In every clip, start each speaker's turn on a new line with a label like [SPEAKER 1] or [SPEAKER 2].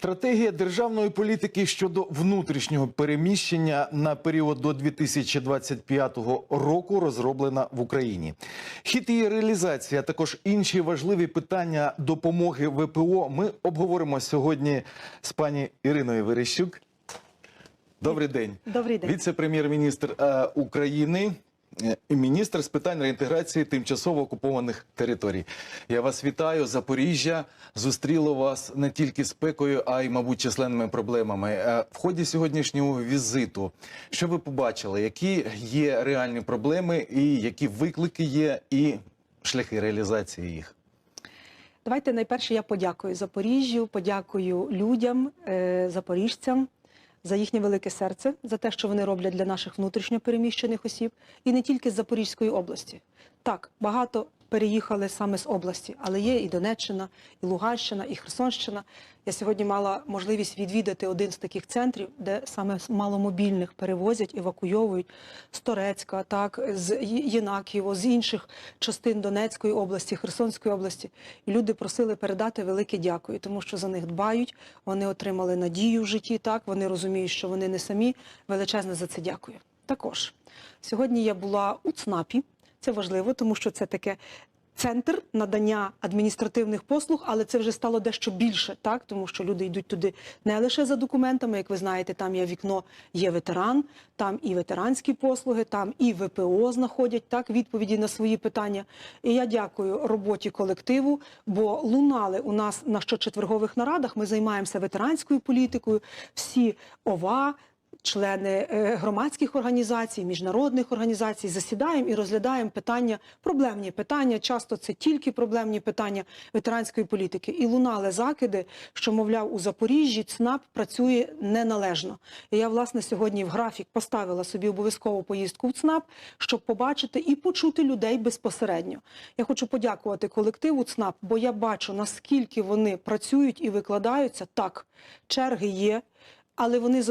[SPEAKER 1] Стратегія державної політики щодо внутрішнього переміщення на період до 2025 року розроблена в Україні. Хід її реалізації, а також інші важливі питання допомоги ВПО. Ми обговоримо сьогодні з пані Іриною Верещук. Добрий день.
[SPEAKER 2] Добрий день.
[SPEAKER 1] Віце-прем'єр-міністр е, України. Міністр з питань реінтеграції тимчасово окупованих територій. Я вас вітаю. Запоріжжя зустріло вас не тільки спекою, а й, мабуть, численними проблемами. Е, В ході сьогоднішнього візиту, що ви побачили, які є реальні проблеми, і які виклики є, і шляхи реалізації їх?
[SPEAKER 2] Давайте найперше я подякую Запоріжжю, подякую людям, е, запоріжцям за їхнє велике серце, за те, що вони роблять для наших внутрішньо переміщених осіб, і не тільки з Запорізької області. Так, багато переїхали саме з області, але є і Донеччина, і Луганщина, і Херсонщина. Я сьогодні мала можливість відвідати один з таких центрів, де саме маломобільних перевозять, евакуйовують з Торецька, так з Є- Єнакієво, з інших частин Донецької області, Херсонської області. І люди просили передати велике дякую, тому що за них дбають. Вони отримали надію в житті. Так вони розуміють, що вони не самі. Величезне за це дякую. Також сьогодні я була у ЦНАПі. Це важливо, тому що це таке центр надання адміністративних послуг, але це вже стало дещо більше, так тому що люди йдуть туди не лише за документами. Як ви знаєте, там є вікно, є ветеран, там і ветеранські послуги, там і ВПО знаходять так відповіді на свої питання. І я дякую роботі колективу, бо лунали у нас на щочетвергових нарадах. Ми займаємося ветеранською політикою. Всі ова члени е, громадських організацій, міжнародних організацій засідаємо і розглядаємо питання, проблемні питання. Часто це тільки проблемні питання ветеранської політики. І лунали закиди, що мовляв у Запоріжжі ЦНАП працює неналежно. І я власне сьогодні в графік поставила собі обов'язкову поїздку в ЦНАП, щоб побачити і почути людей безпосередньо. Я хочу подякувати колективу ЦНАП, бо я бачу наскільки вони працюють і викладаються. Так, черги є але вони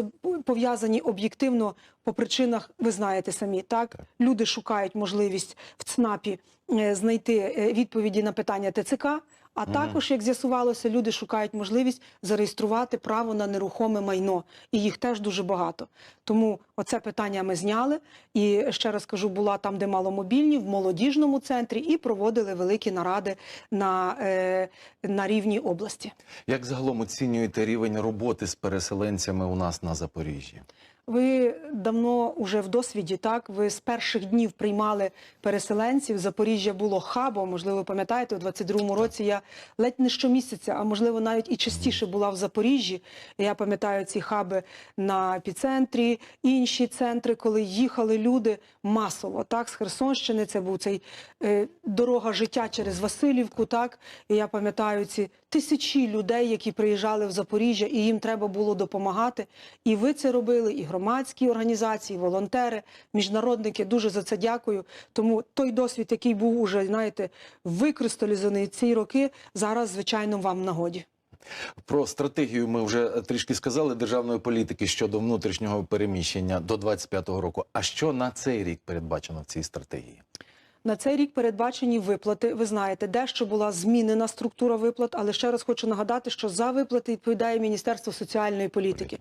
[SPEAKER 2] пов'язані об'єктивно по причинах, ви знаєте самі, так? Люди шукають можливість в ЦНАПі е, знайти е, відповіді на питання ТЦК, а також, як з'ясувалося, люди шукають можливість зареєструвати право на нерухоме майно, і їх теж дуже багато. Тому оце питання ми зняли. І ще раз кажу, була там, де маломобільні, в молодіжному центрі, і проводили великі наради на, е, на рівні області.
[SPEAKER 1] Як загалом оцінюєте рівень роботи з переселенцями у нас на Запоріжжі?
[SPEAKER 2] Ви давно уже в досвіді, так? Ви з перших днів приймали переселенців. Запоріжжя було хабом. Можливо, ви пам'ятаєте, у 22-му році я ледь не щомісяця, а можливо навіть і частіше була в Запоріжжі. Я пам'ятаю ці хаби на епіцентрі, інші центри, коли їхали люди масово. Так, з Херсонщини це був цей е, дорога життя через Васильівку. Так, і я пам'ятаю ці тисячі людей, які приїжджали в Запоріжжя, і їм треба було допомагати. І ви це робили, і громадські організації, і волонтери, міжнародники. Дуже за це дякую. Тому той досвід, який був уже, знаєте, викристалізований ці роки, зараз, звичайно, вам нагоді.
[SPEAKER 1] Про стратегію ми вже трішки сказали державної політики щодо внутрішнього переміщення до 25-го року. А що на цей рік передбачено в цій стратегії?
[SPEAKER 2] На цей рік передбачені виплати. Ви знаєте, дещо була змінена структура виплат, але ще раз хочу нагадати, що за виплати відповідає Міністерство соціальної політики.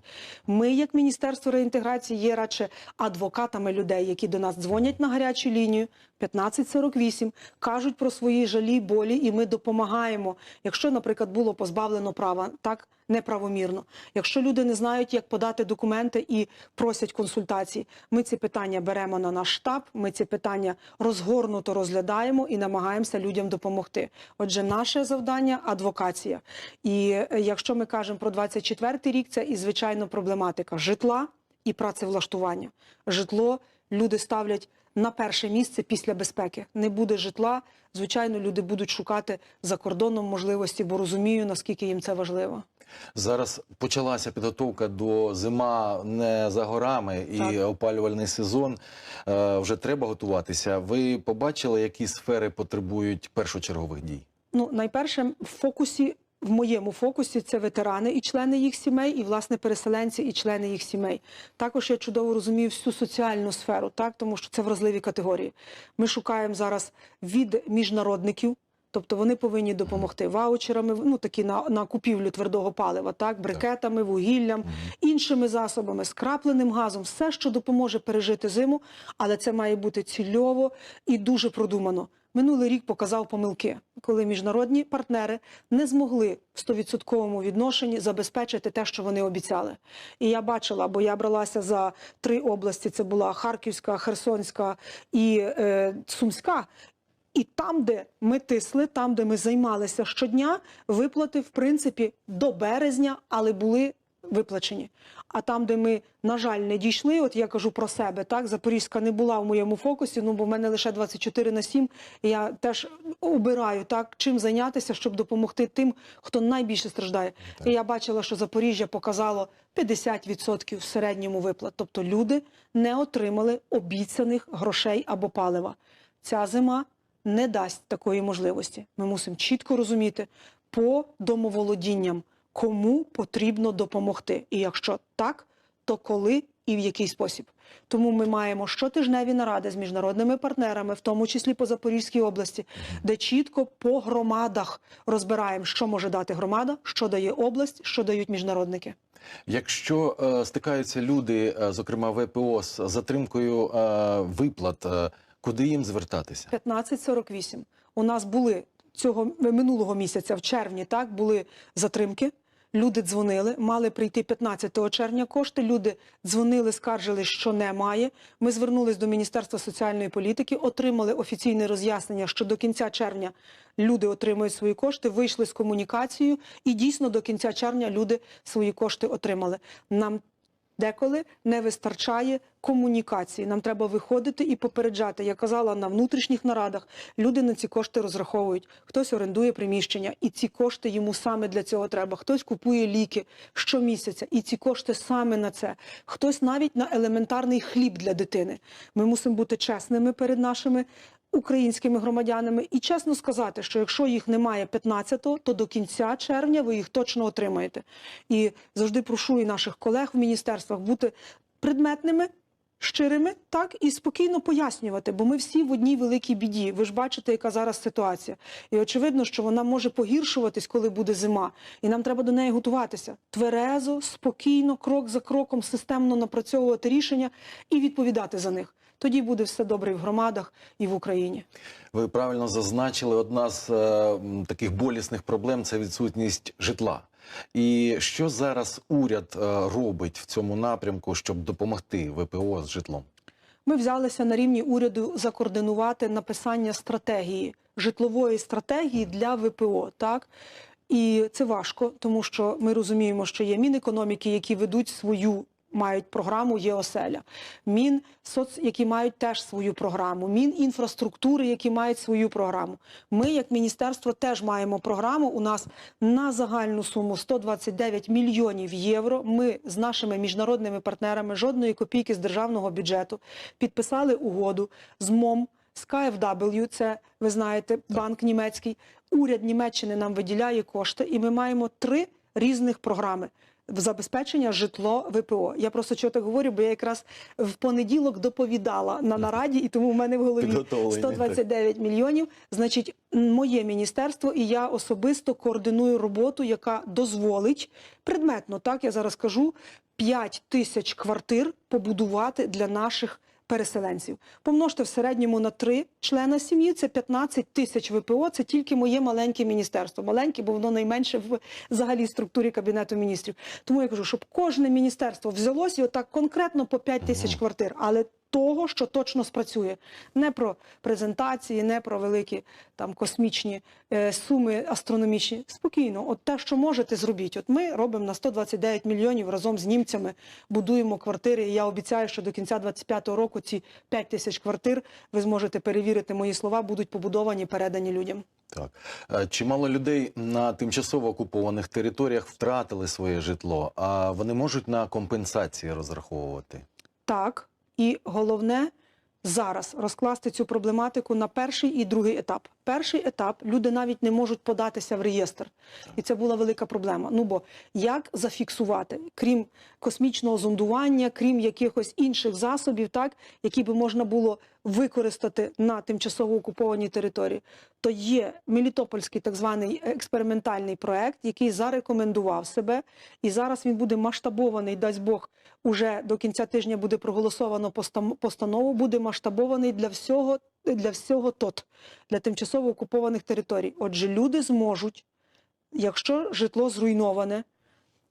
[SPEAKER 2] Ми, як Міністерство реінтеграції, є радше адвокатами людей, які до нас дзвонять на гарячу лінію 1548, кажуть про свої жалі, болі, і ми допомагаємо. Якщо, наприклад, було позбавлено права, так неправомірно. Якщо люди не знають, як подати документи і просять консультації, ми ці питання беремо на наш штаб. Ми ці питання розгорнуто розглядаємо і намагаємося людям допомогти. Отже, наше завдання адвокація. І е, якщо ми кажемо про 24 рік, це і звичайно проблематика житла і працевлаштування. Житло люди ставлять на перше місце після безпеки. Не буде житла. Звичайно, люди будуть шукати за кордоном можливості, бо розумію, наскільки їм це важливо.
[SPEAKER 1] Зараз почалася підготовка до зима не за горами і
[SPEAKER 2] Так.
[SPEAKER 1] опалювальний сезон. Е, вже треба готуватися. Ви побачили, які сфери потребують першочергових дій?
[SPEAKER 2] Ну, найперше, в фокусі, в моєму фокусі, це ветерани і члени їх сімей, і власне переселенці і члени їх сімей. Також я чудово розумію всю соціальну сферу, так тому що це вразливі категорії. Ми шукаємо зараз від міжнародників. Тобто вони повинні допомогти ваучерами, ну такі на, на купівлю твердого палива, так, брикетами, вугіллям, іншими засобами, скрапленим газом, все, що допоможе пережити зиму, але це має бути цільово і дуже продумано. Минулий рік показав помилки, коли міжнародні партнери не змогли в 100% відношенні забезпечити те, що вони обіцяли. І я бачила, бо я бралася за три області: це була Харківська, Херсонська і е, Сумська. І там, де ми тисли, там, де ми займалися щодня, виплати, в принципі, до березня, але були виплачені. А там, де ми, на жаль, не дійшли, от я кажу про себе, так, Запорізька не була в моєму фокусі, ну, бо в мене лише 24 на 7, і я теж обираю, так, чим зайнятися, щоб допомогти тим, хто найбільше страждає. І я бачила, що Запоріжжя показало 50% в середньому виплат. Тобто люди не отримали обіцяних грошей або палива. Ця зима не дасть такої можливості. Ми мусимо чітко розуміти по домоволодінням, кому потрібно допомогти. І якщо так, то коли і в який спосіб. Тому ми маємо щотижневі наради з міжнародними партнерами, в тому числі по Запорізькій області, де чітко по громадах розбираємо, що може дати громада, що дає область, що дають міжнародники.
[SPEAKER 1] Якщо е, стикаються люди, е, зокрема ВПО, з затримкою е, виплат, е, куди їм звертатися?
[SPEAKER 2] 1548. У нас були цього минулого місяця, в червні, так були затримки. Люди дзвонили, мали прийти 15 червня кошти. Люди дзвонили, скаржили, що немає. Ми звернулись до Міністерства соціальної політики, отримали офіційне роз'яснення, що до кінця червня люди отримують свої кошти, вийшли з комунікацією, і дійсно до кінця червня люди свої кошти отримали. Нам деколи не вистачає комунікації. Нам треба виходити і попереджати. Я казала на внутрішніх нарадах, люди на ці кошти розраховують. Хтось орендує приміщення, і ці кошти йому саме для цього треба. Хтось купує ліки щомісяця, і ці кошти саме на це. Хтось навіть на елементарний хліб для дитини. Ми мусимо бути чесними перед нашими. Українськими громадянами і чесно сказати, що якщо їх немає 15-го, то до кінця червня ви їх точно отримаєте. І завжди прошу і наших колег в міністерствах бути предметними, щирими, так і спокійно пояснювати, бо ми всі в одній великій біді. Ви ж бачите, яка зараз ситуація. І очевидно, що вона може погіршуватись, коли буде зима. І нам треба до неї готуватися тверезо, спокійно, крок за кроком, системно напрацьовувати рішення і відповідати за них. Тоді буде все добре і в громадах, і в Україні.
[SPEAKER 1] Ви правильно зазначили, одна з е, таких болісних проблем це відсутність житла. І що зараз уряд е, робить в цьому напрямку, щоб допомогти ВПО з житлом?
[SPEAKER 2] Ми взялися на рівні уряду закоординувати написання стратегії, житлової стратегії для ВПО. Так? І це важко, тому що ми розуміємо, що є Мінекономіки, які ведуть свою. Мають програму є оселя, Мінсоц, які мають теж свою програму, Мінінфраструктури, які мають свою програму. Ми, як міністерство, теж маємо програму. У нас на загальну суму 129 мільйонів євро. Ми з нашими міжнародними партнерами жодної копійки з державного бюджету підписали угоду з МОМ. З KFW, це ви знаєте, банк німецький. Уряд Німеччини нам виділяє кошти, і ми маємо три різних програми забезпечення житло ВПО. Я просто чого так говорю, бо я якраз в понеділок доповідала на нараді, і тому в мене в голові
[SPEAKER 1] Підготовлені,
[SPEAKER 2] 129 мільйонів. Значить, моє міністерство і я особисто координую роботу, яка дозволить предметно, так я зараз кажу, 5 тисяч квартир побудувати для наших переселенців. Помножте в середньому на три члена сім'ї, це 15 тисяч ВПО, це тільки моє маленьке міністерство. Маленьке, бо воно найменше в взагалі структурі Кабінету міністрів. Тому я кажу, щоб кожне міністерство взялося і отак конкретно по 5 тисяч квартир, але того, що точно спрацює. Не про презентації, не про великі там космічні е, суми астрономічні. Спокійно, от те, що можете, зробіть. От ми робимо на 129 мільйонів разом з німцями, будуємо квартири. І я обіцяю, що до кінця 25-го року ці 5 тисяч квартир, ви зможете перевірити мої слова, будуть побудовані, передані людям.
[SPEAKER 1] Так Е, чимало людей на тимчасово окупованих територіях втратили своє житло, а вони можуть на компенсації розраховувати.
[SPEAKER 2] Так, і головне зараз розкласти цю проблематику на перший і другий етап. Перший етап люди навіть не можуть податися в реєстр. І це була велика проблема. Ну бо як зафіксувати, крім космічного зондування, крім якихось інших засобів, так які би можна було використати на тимчасово окупованій території, то є Мелітопольський так званий експериментальний проект, який зарекомендував себе, і зараз він буде масштабований, дасть Бог, уже до кінця тижня буде проголосовано постанову, буде масштабований для всього для всього ТОТ, для тимчасово окупованих територій. Отже, люди зможуть, якщо житло зруйноване,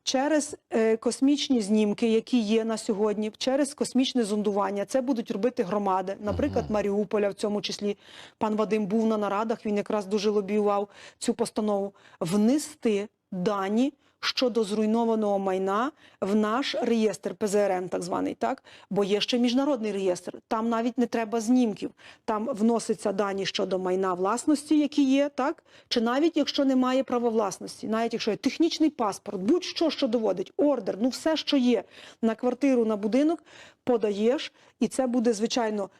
[SPEAKER 2] через е, космічні знімки, які є на сьогодні, через космічне зондування, це будуть робити громади, наприклад, Маріуполя, в цьому числі. Пан Вадим був на нарадах, він якраз дуже лобіював цю постанову, внести дані щодо зруйнованого майна в наш реєстр ПЗРМ, так званий, так? Бо є ще міжнародний реєстр. Там навіть не треба знімків. Там вносяться дані щодо майна власності, які є, так? Чи навіть якщо немає права власності, навіть якщо є технічний паспорт, будь-що, що доводить, ордер, ну все, що є на квартиру, на будинок, подаєш, і це буде, звичайно,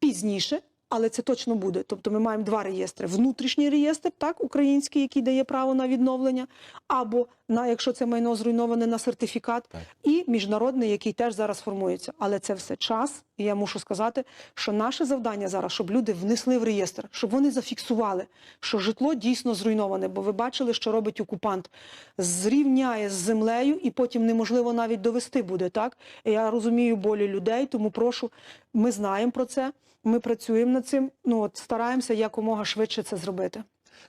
[SPEAKER 2] пізніше. Але це точно буде. Тобто ми маємо два реєстри: внутрішній реєстр, так, український, який дає право на відновлення, або на якщо це майно зруйноване на сертифікат,
[SPEAKER 1] Так.
[SPEAKER 2] і міжнародний, який теж зараз формується. Але це все час. І я мушу сказати, що наше завдання зараз, щоб люди внесли в реєстр, щоб вони зафіксували, що житло дійсно зруйноване. Бо ви бачили, що робить окупант, зрівняє з землею, і потім неможливо навіть довести буде. Так я розумію болі людей, тому прошу. Ми знаємо про це. Ми працюємо над цим. Ну от стараємося якомога швидше це зробити.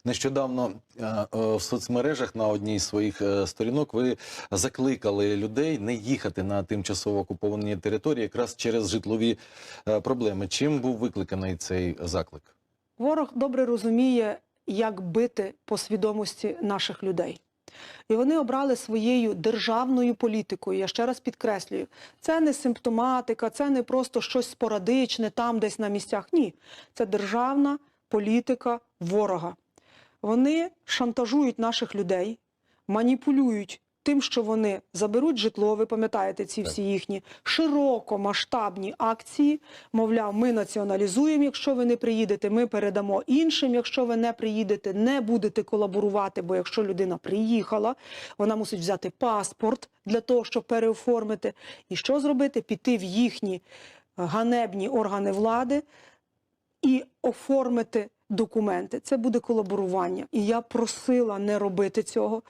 [SPEAKER 1] Нещодавно е, е, в соцмережах на одній з своїх е, сторінок ви закликали людей не їхати на тимчасово окуповані території якраз через житлові проблеми. Чим був викликаний цей заклик?
[SPEAKER 2] Ворог добре розуміє, як бити по свідомості наших людей. І вони обрали своєю державною політикою. Я ще раз підкреслюю, це не симптоматика, це не просто щось спорадичне там, десь на місцях. Ні, це державна політика ворога. Вони шантажують наших людей, маніпулюють тим, що вони заберуть житло. Ви пам'ятаєте ці всі їхні широкомасштабні акції. Мовляв, ми націоналізуємо, якщо ви не приїдете, ми передамо іншим. Якщо ви не приїдете, не будете колаборувати. Бо якщо людина приїхала, вона мусить взяти паспорт для того, щоб переоформити. І що зробити? Піти в їхні е, ганебні органи влади і оформити документи. Це буде колаборування. І я просила не робити цього,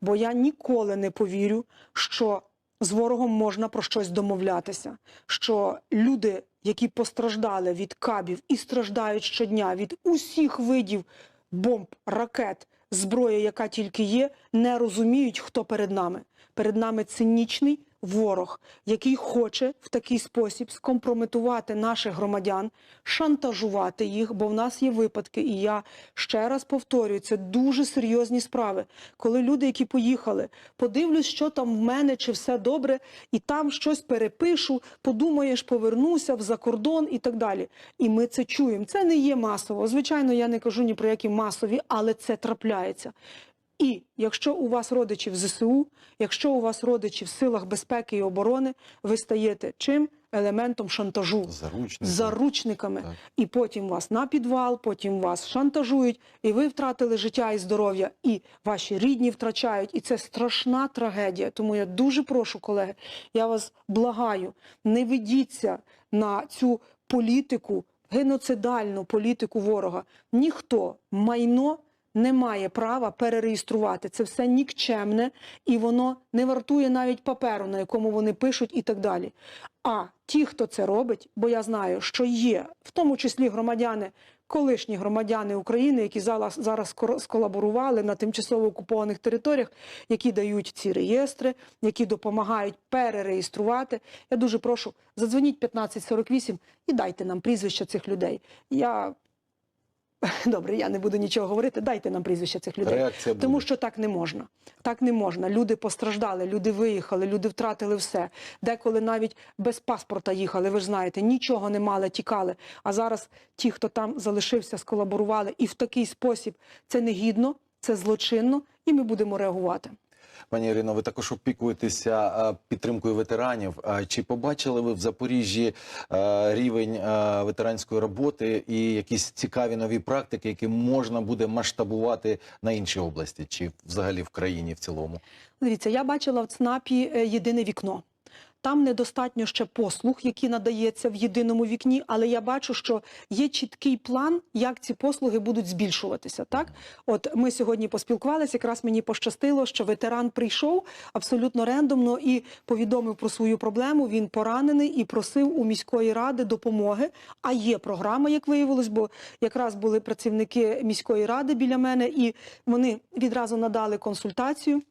[SPEAKER 2] бо я ніколи не повірю, що з ворогом можна про щось домовлятися. Що люди, які постраждали від кабів і страждають щодня від усіх видів бомб, ракет, зброї, яка тільки є, не розуміють, хто перед нами. Перед нами цинічний ворог, який хоче в такий спосіб скомпрометувати наших громадян, шантажувати їх, бо в нас є випадки, і я ще раз повторюю, це дуже серйозні справи. Коли люди, які поїхали, подивлюсь, що там в мене, чи все добре, і там щось перепишу, подумаєш, повернуся в закордон і так далі. І ми це чуємо. Це не є масово. Звичайно, я не кажу ні про які масові, але це трапляється. І якщо у вас родичі в ЗСУ, якщо у вас родичі в силах безпеки і оборони, ви стаєте чим? Елементом шантажу. Заручниками,
[SPEAKER 1] Так.
[SPEAKER 2] і потім вас на підвал, потім вас шантажують, і ви втратили життя і здоров'я, і ваші рідні втрачають. І це страшна трагедія. Тому я дуже прошу, колеги, я вас благаю, не ведіться на цю політику, геноцидальну політику ворога. Ніхто майно не має права перереєструвати. Це все нікчемне, і воно не вартує навіть паперу, на якому вони пишуть, і так далі. А ті, хто це робить, бо я знаю, що є, в тому числі громадяни, колишні громадяни України, які зараз, зараз сколаборували на тимчасово окупованих територіях, які дають ці реєстри, які допомагають перереєструвати. Я дуже прошу, задзвоніть 1548 і дайте нам прізвища цих людей. Я добре, я не буду нічого говорити. Дайте нам прізвища цих людей.
[SPEAKER 1] Реакція буде.
[SPEAKER 2] Тому що так не можна. Так не можна. Люди постраждали, люди виїхали, люди втратили все. Деколи навіть без паспорта їхали. Ви ж знаєте, нічого не мали, тікали. А зараз ті, хто там залишився, сколаборували, і в такий спосіб це негідно, це злочинно, і ми будемо реагувати.
[SPEAKER 1] Пані Ірино, ви також опікуєтеся е, підтримкою ветеранів. А Чи побачили ви в Запоріжжі е, рівень е, ветеранської роботи і якісь цікаві нові практики, які можна буде масштабувати на інші області, чи взагалі в країні в цілому?
[SPEAKER 2] Дивіться, я бачила в ЦНАПі е, єдине вікно. Там недостатньо ще послуг, які надається в єдиному вікні, але я бачу, що є чіткий план, як ці послуги будуть збільшуватися. Так, от ми сьогодні поспілкувалися. Якраз мені пощастило, що ветеран прийшов абсолютно рендомно і повідомив про свою проблему. Він поранений і просив у міської ради допомоги. А є програма, як виявилось, бо якраз були працівники міської ради біля мене, і вони відразу надали консультацію.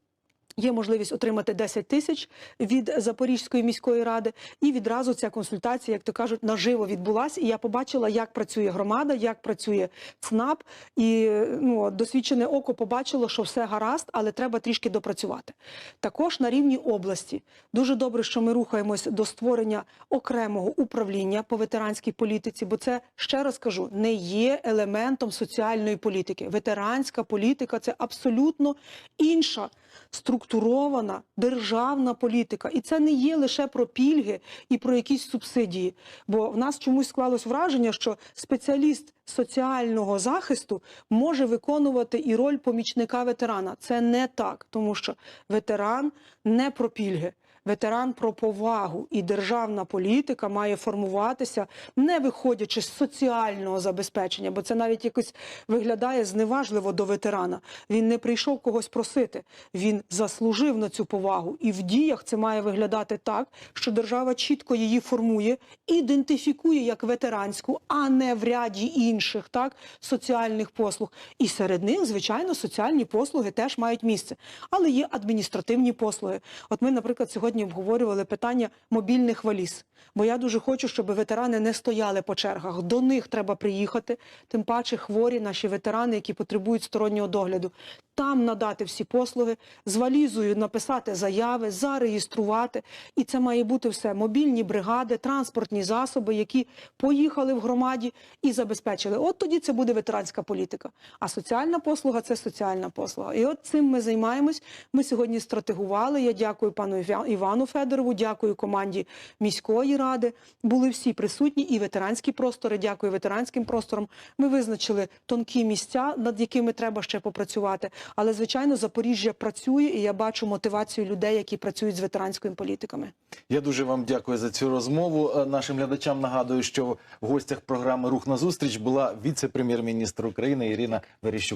[SPEAKER 2] Є можливість отримати 10 тисяч від Запорізької міської ради, і відразу ця консультація, як то кажуть, наживо відбулася. І я побачила, як працює громада, як працює ЦНАП, і ну досвідчене око побачило, що все гаразд, але треба трішки допрацювати. Також на рівні області дуже добре, що ми рухаємось до створення окремого управління по ветеранській політиці, бо це ще раз кажу, не є елементом соціальної політики. Ветеранська політика це абсолютно інша структурована державна політика. І це не є лише про пільги і про якісь субсидії. Бо в нас чомусь склалось враження, що спеціаліст соціального захисту може виконувати і роль помічника ветерана. Це не так, тому що ветеран не про пільги. Ветеран про повагу і державна політика має формуватися, не виходячи з соціального забезпечення, бо це навіть якось виглядає зневажливо до ветерана. Він не прийшов когось просити, він заслужив на цю повагу. І в діях це має виглядати так, що держава чітко її формує, ідентифікує як ветеранську, а не в ряді інших так соціальних послуг. І серед них, звичайно, соціальні послуги теж мають місце, але є адміністративні послуги. От ми, наприклад, сьогодні обговорювали питання мобільних валіз. Бо я дуже хочу, щоб ветерани не стояли по чергах. До них треба приїхати, тим паче хворі наші ветерани, які потребують стороннього догляду. Там надати всі послуги, з валізою написати заяви, зареєструвати. І це має бути все мобільні бригади, транспортні засоби, які поїхали в громаді і забезпечили. От тоді це буде ветеранська політика. А соціальна послуга це соціальна послуга. І от цим ми займаємось. Ми сьогодні стратегували. Я дякую пану Івя- Івану Федорову, дякую команді міської ради. Були всі присутні і ветеранські простори. Дякую ветеранським просторам. Ми визначили тонкі місця, над якими треба ще попрацювати. Але звичайно, Запоріжжя працює, і я бачу мотивацію людей, які працюють з ветеранськими політиками.
[SPEAKER 1] Я дуже вам дякую за цю розмову. Е, Нашим глядачам нагадую, що в гостях програми Рух на зустріч була віце-прем'єр-міністр України Ірина Верещук.